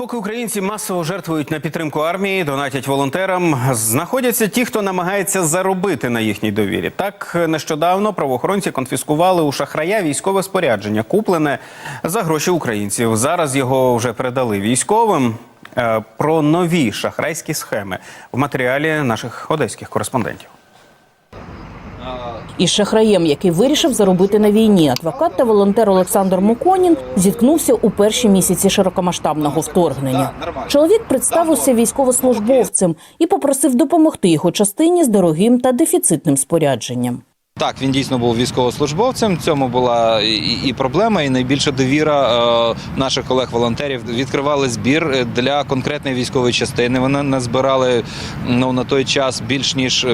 Поки українці масово жертвують на підтримку армії, донатять волонтерам, знаходяться ті, хто намагається заробити на їхній довірі. Так нещодавно правоохоронці конфіскували у шахрая військове спорядження, куплене за гроші українців. Зараз його вже передали військовим. Е, Про нові шахрайські схеми в матеріалі наших одеських кореспондентів. Із шахраєм, який вирішив заробити на війні, адвокат та волонтер Олександр Муконін зіткнувся у перші місяці широкомасштабного вторгнення. Чоловік представився військовослужбовцем і попросив допомогти його частині з дорогим та дефіцитним спорядженням. Так, він дійсно був військовослужбовцем. Цьому була і, і проблема, і найбільша довіра е, наших колег-волонтерів. Відкривали збір е, для конкретної військової частини. Вони назбирали ну на той час більш ніж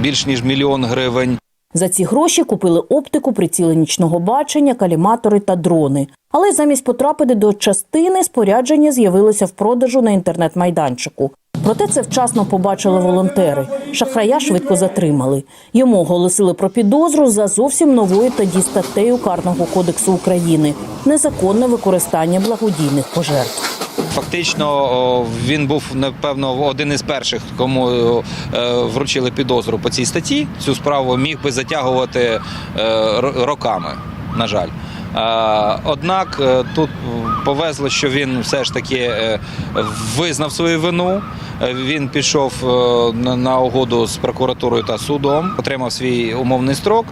більш ніж мільйон гривень. За ці гроші купили оптику, приціли нічного бачення, каліматори та дрони. Але замість потрапити до частини спорядження з'явилося в продажу на інтернет-майданчику. Проте це вчасно побачили волонтери. Шахрая швидко затримали. Йому оголосили про підозру за зовсім новою тоді статтею Карного кодексу України незаконне використання благодійних пожертв. Фактично він був напевно один із перших, кому е, вручили підозру по цій статті. Цю справу міг би затягувати е, ро- роками. На жаль. Е, Однак е, тут повезло, що він все ж таки е, визнав свою вину. Е, Він пішов е, на угоду з прокуратурою та судом, отримав свій умовний строк.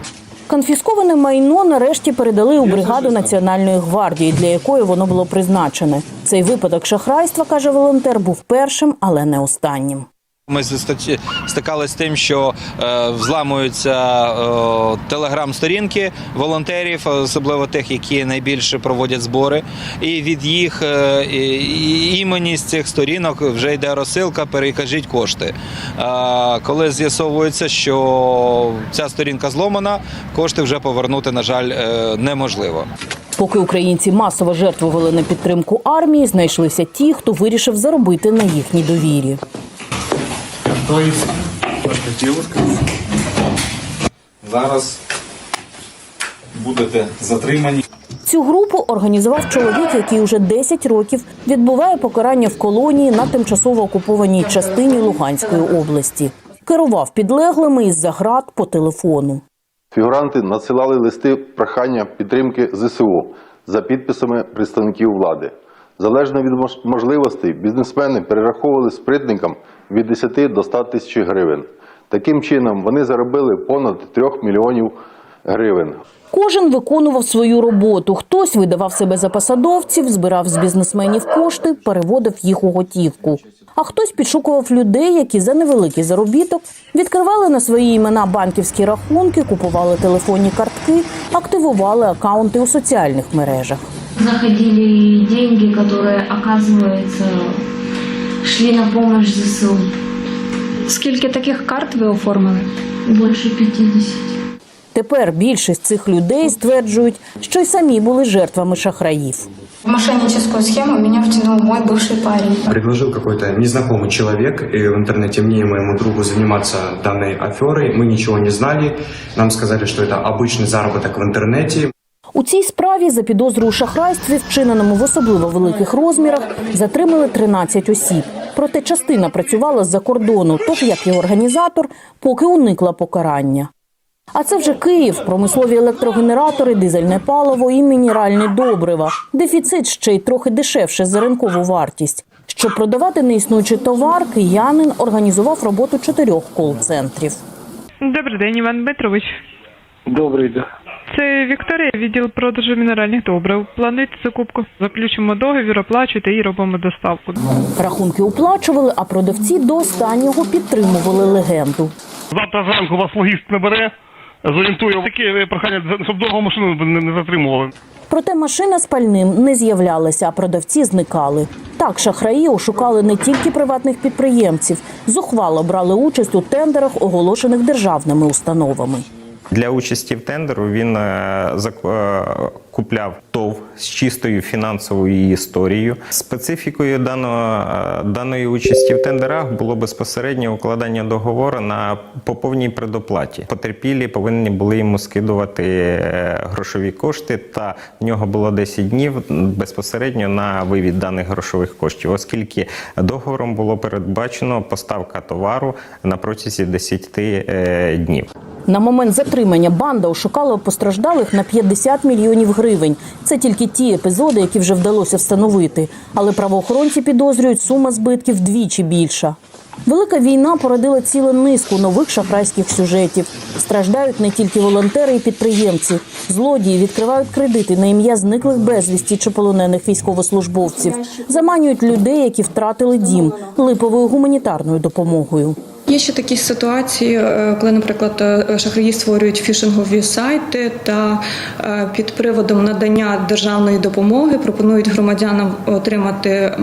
Конфісковане майно нарешті передали у бригаду національної гвардії, для якої воно було призначене. Цей випадок шахрайства, каже волонтер, був першим, але не останнім. Ми стикалися з тим, що е, взламуються е, телеграм-сторінки волонтерів, особливо тих, які найбільше проводять збори. І від їх е, імені з цих сторінок вже йде розсилка, перекажіть кошти. Коли з'ясовується, що ця сторінка зломана, кошти вже повернути, на жаль, неможливо. Поки українці масово жертвували на підтримку армії, знайшлися ті, хто вирішив заробити на їхній довірі. То есть хотілося. Зараз будете затримані. Цю групу організував чоловік, який уже 10 років відбуває покарання в колонії на тимчасово окупованій частині Луганської області. Керував підлеглими із заград по телефону. Фігуранти надсилали листи прохання підтримки ЗСУ за підписами представників влади. Залежно від мож- можливостей, бізнесмени перераховували спритникам від 10 до 100 тисяч гривень. Таким чином вони заробили понад 3 мільйонів гривень. Кожен виконував свою роботу. Хтось видавав себе за посадовців, збирав з бізнесменів кошти, переводив їх у готівку. А хтось підшукував людей, які за невеликий заробіток відкривали на свої імена банківські рахунки, купували телефонні картки, активували акаунти у соціальних мережах заходили деньги, которые, оказывается, шли на помощь ЗСУ. Скільки таких карт ви оформили? Больше 50. Тепер більшість цих людей стверджують, що й самі були жертвами шахраїв. В мошенническую схему меня втянул мой бывший парень. Предложил какой-то незнакомый человек и в интернете мне и моему другу заниматься данной аферой. Мы ничего не знали. Нам сказали, что это обычный заработок в интернете. У цій справі за підозру у шахрайстві, вчиненому в особливо великих розмірах, затримали 13 осіб. Проте частина працювала з-за кордону, тож як і організатор, поки уникла покарання. А це вже Київ, промислові електрогенератори, дизельне паливо і мінеральні добрива. Дефіцит ще й трохи дешевше за ринкову вартість. Щоб продавати неіснуючий товар, киянин організував роботу чотирьох кол-центрів. Добрий день, Іван Дмитрович. Добрий день. Це Вікторія, відділ продажу мінеральних добрив. Плануєте закупку. Заключимо договір, оплачуйте і робимо доставку. Рахунки оплачували, а продавці до останнього підтримували легенду. Завтра зранку вас логіст набере, зорієнтує таке прохання, щоб довго машину не, не затримували. Проте машина з пальним не з'являлася, а продавці зникали. Так шахраї ошукали не тільки приватних підприємців, зухвало брали участь у тендерах, оголошених державними установами. Для участі в тендеру він е, е, купляв ТОВ з чистою фінансовою історією. Специфікою даного, е, даної участі в тендерах було безпосередньо укладання договору на по повній предоплаті. Потерпілі повинні були йому скидувати грошові кошти, та в нього було 10 днів безпосередньо на вивід даних грошових коштів, оскільки договором було передбачено поставка товару на протязі 10 е, днів. На момент затримання банда ошукала постраждалих на 50 мільйонів гривень. Це тільки ті епізоди, які вже вдалося встановити. Але правоохоронці підозрюють, сума збитків вдвічі більша. Велика війна породила цілу низку нових шахрайських сюжетів. Страждають не тільки волонтери і підприємці. Злодії відкривають кредити на ім'я зниклих безвісті чи полонених військовослужбовців. Заманюють людей, які втратили дім, липовою гуманітарною допомогою. Є ще такі ситуації, е, коли, наприклад, е, шахраї створюють фішингові сайти та е, під приводом надання державної допомоги пропонують громадянам отримати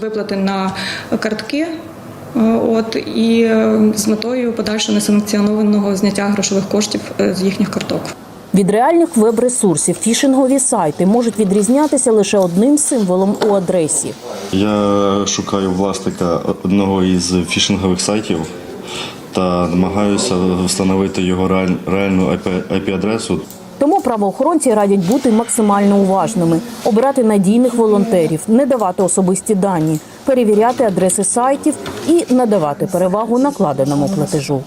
виплати на картки. От і з метою подальшого несанкціонованого зняття грошових коштів з їхніх карток. Від реальних веб-ресурсів фішингові сайти можуть відрізнятися лише одним символом у адресі. Я шукаю власника одного із фішингових сайтів та намагаюся встановити його реаль- реальну IP-адресу. Тому правоохоронці радять бути максимально уважними, обирати надійних волонтерів, не давати особисті дані, перевіряти адреси сайтів і надавати перевагу накладеному платежу.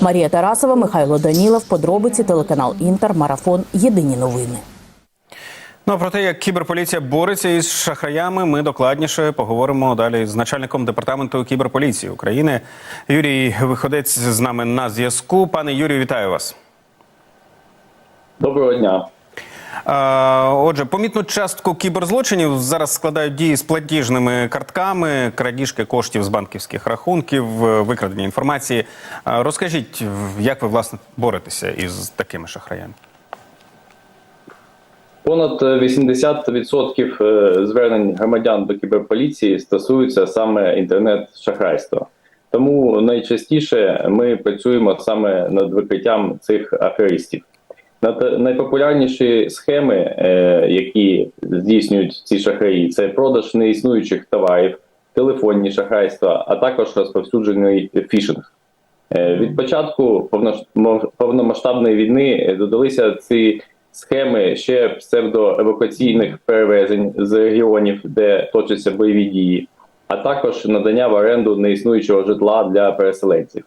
Марія Тарасова, Михайло Данілов, подробиці, телеканал Інтер, Марафон. Єдині новини. Ну а про те, як кіберполіція бореться із шахраями, ми докладніше поговоримо далі з начальником департаменту кіберполіції України. Юрій Виходець з нами на зв'язку. Пане Юрію, вітаю вас. Доброго дня. Отже, помітну частку кіберзлочинів зараз складають дії з платіжними картками, крадіжки коштів з банківських рахунків, викрадення інформації. Розкажіть, як ви власне боретеся із такими шахраями? Понад е, 80% е, звернень громадян до кіберполіції стосуються саме інтернет-шахрайства. Тому найчастіше ми працюємо саме над викриттям цих аферистів. Над- Найпопулярніші схеми, е, які здійснюють ці шахраї, це продаж неіснуючих товарів, телефонні шахрайства, а також розповсюджений фішинг. Е, Від початку повномасштабної війни е, додалися ці схеми ще псевдоевакуаційних перевезень з регіонів, де точаться бойові дії, а також надання в оренду неіснуючого житла для переселенців.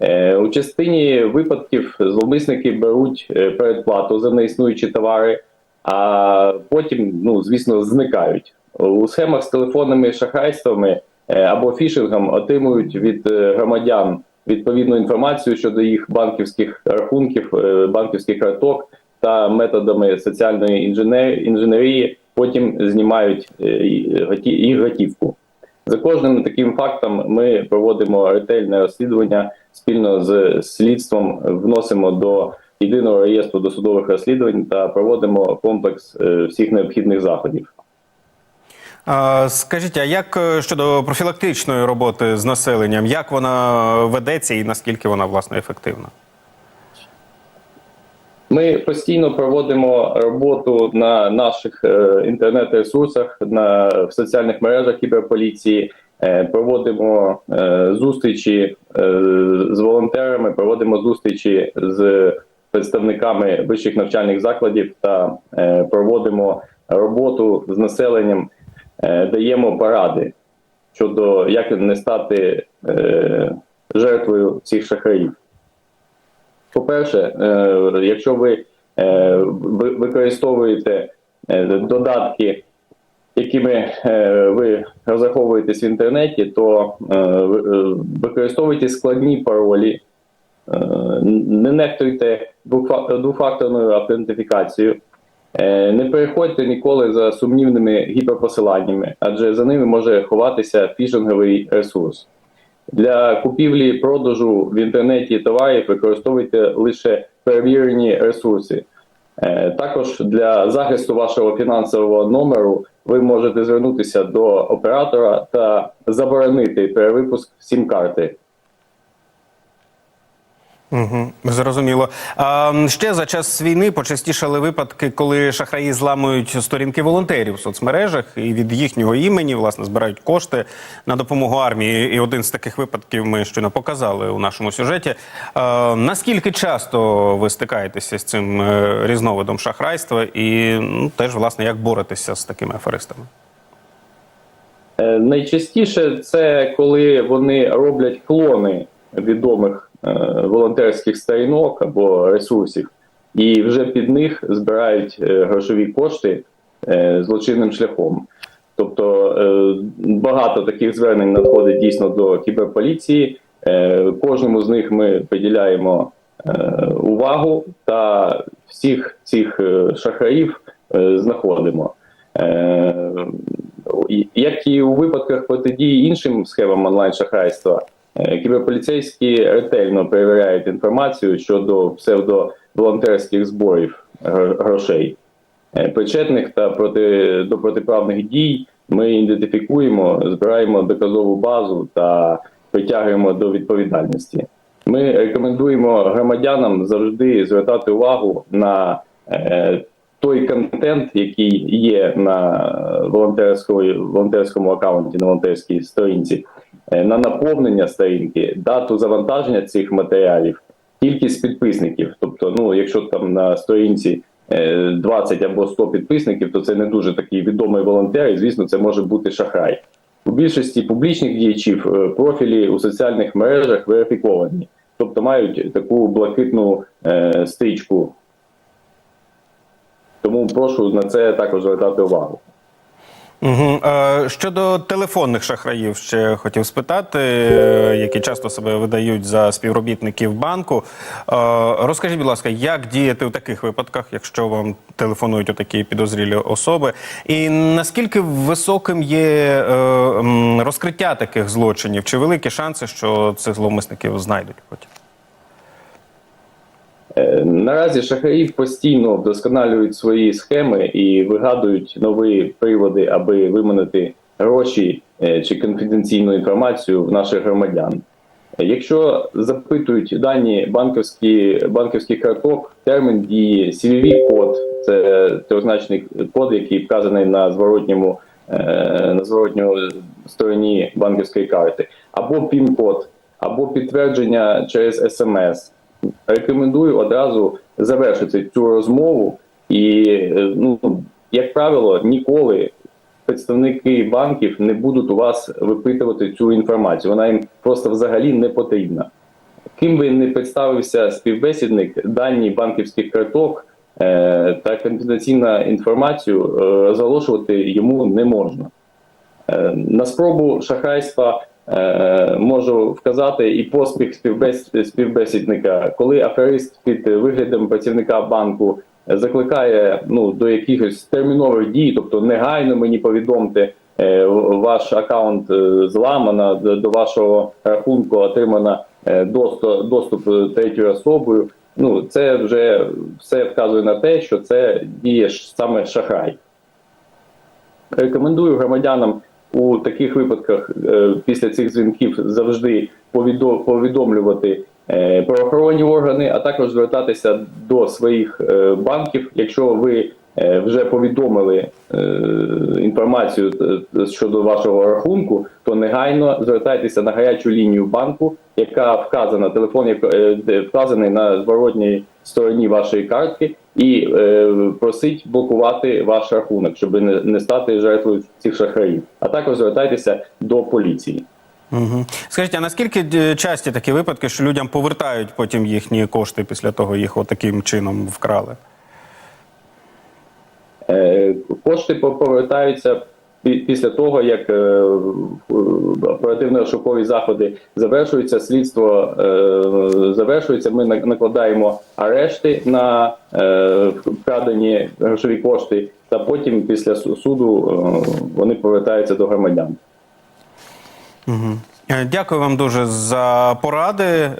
Е, У частині випадків зловмисники беруть е, передплату за неіснуючі товари, а потім, ну звісно, зникають. У схемах з телефонними шахрайствами е, або фішингом отримують від громадян відповідну інформацію щодо їх банківських рахунків, банківських карток та методами соціальної інженерії. Потім знімають е, і- готі- їх готівку. За кожним таким фактом ми проводимо ретельне розслідування спільно з слідством, вносимо до єдиного реєстру досудових розслідувань та проводимо комплекс е, всіх необхідних заходів. Е, Скажіть, а як е, щодо профілактичної роботи з населенням, як вона ведеться і наскільки вона власне ефективна? Ми постійно проводимо роботу на наших е, інтернет-ресурсах, на в соціальних мережах кіберполіції. Е, проводимо е, зустрічі з волонтерами, проводимо зустрічі з представниками вищих навчальних закладів та проводимо роботу з населенням, даємо поради щодо як не стати жертвою цих шахраїв. По-перше, е, якщо ви, е, використовуєте е, додатки, якими ви розраховуєтесь в інтернеті, то ви- використовуйте складні паролі, не нехтуйте двофа- двофакторною автентифікацією, не переходьте ніколи за сумнівними гіперпосиланнями, адже за ними може ховатися фішинговий ресурс. Для купівлі і продажу в інтернеті товарів використовуйте лише перевірені ресурси. Е, Також для захисту вашого фінансового номеру ви можете звернутися до оператора та заборонити перевипуск сім-карти. Угу, зрозуміло. А, ще за час війни почастішали випадки, коли шахраї зламують сторінки волонтерів в соцмережах і від їхнього імені власне збирають кошти на допомогу армії. І один з таких випадків ми щойно показали у нашому сюжеті. А, наскільки часто ви стикаєтеся з цим е, різновидом шахрайства, і ну, теж власне як боретеся з такими аферистами? Е, Найчастіше це коли вони роблять клони відомих волонтерських сторінок або ресурсів, і вже під них збирають е, грошові кошти е, злочинним шляхом. Тобто е, багато таких звернень надходить дійсно до кіберполіції. Е, Кожному з них ми приділяємо е, увагу та всіх цих е, шахраїв е, знаходимо. Е, Як і у випадках протидії іншим схемам онлайн-шахрайства, е, кіберполіцейські ретельно перевіряють інформацію щодо псевдоволонтерських зборів грошей. Е, Причетних та проти, до протиправних дій ми ідентифікуємо, збираємо доказову базу та притягуємо до відповідальності. Ми рекомендуємо громадянам завжди звертати увагу на е, той контент, який є на волонтерської- волонтерському аккаунті, на волонтерській сторінці, е, на наповнення сторінки, дату завантаження цих матеріалів, кількість підписників. Тобто, ну, якщо там на сторінці е, 20 або 100 підписників, то це не дуже такий відомий волонтер, і звісно, це може бути шахрай. У більшості публічних діячів е, профілі у соціальних мережах верифіковані, тобто мають таку блакитну е, стрічку. Тому прошу на це також звертати увагу. Угу. Щодо телефонних шахраїв, ще хотів спитати, е, які часто себе видають за співробітників банку. Е, розкажіть, будь ласка, як діяти в таких випадках, якщо вам телефонують отакі підозрілі особи? І наскільки високим є розкриття таких злочинів? Чи великі шанси, що цих зловмисників знайдуть потім? Е, Наразі шахраї постійно вдосконалюють свої схеми і вигадують нові приводи, аби виманити гроші е, чи конфіденційну інформацію в наших громадян. Якщо запитують дані банківські, банківських карток, термін дії, cvv код це трьохзначний код, який вказаний на зворотньому е, на зворотньому стороні банківської карти, або пін-код, або підтвердження через смс рекомендую одразу завершити цю розмову. І, е, ну, як правило, ніколи представники банків не будуть у вас випитувати цю інформацію. Вона їм просто взагалі не потрібна. Ким би не представився співбесідник, дані банківських карток е, та конфіденційну інформацію е, розголошувати йому не можна. Е, На спробу шахрайства е, можу вказати і поспіх співбес- співбесідника, коли аферист під виглядом працівника банку закликає ну, до якихось термінових дій, тобто негайно мені повідомте, е, ваш аккаунт е, зламано, до вашого рахунку отримано е, доступ, доступ е, третьою особою. Ну, це вже все вказує на те, що це діє саме шахрай. Рекомендую громадянам у таких випадках е, після цих дзвінків завжди повідо- повідомлювати е, правоохоронні органи, а також звертатися до своїх е, банків, якщо ви вже повідомили інформацію щодо вашого рахунку, то негайно звертайтеся на гарячу лінію банку, яка вказана телефон, вказаний на зворотній стороні вашої картки, і е, просить блокувати ваш рахунок, щоб не, не стати жертвою цих шахраїв. А також звертайтеся до поліції. Угу. Скажіть, а наскільки е, часті такі випадки, що людям повертають потім їхні кошти після того, їх таким чином вкрали? Е, Кошти по- повертаються після того, як е, оперативно-шокові заходи завершуються, слідство е, завершується. Ми на- накладаємо арешти на е, вкрадені грошові кошти, та потім після суду е, вони повертаються до громадян. Дякую вам дуже за поради. Е,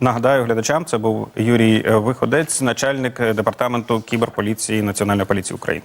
Нагадаю глядачам, це був Юрій е, Виходець, начальник департаменту кіберполіції Національної поліції України.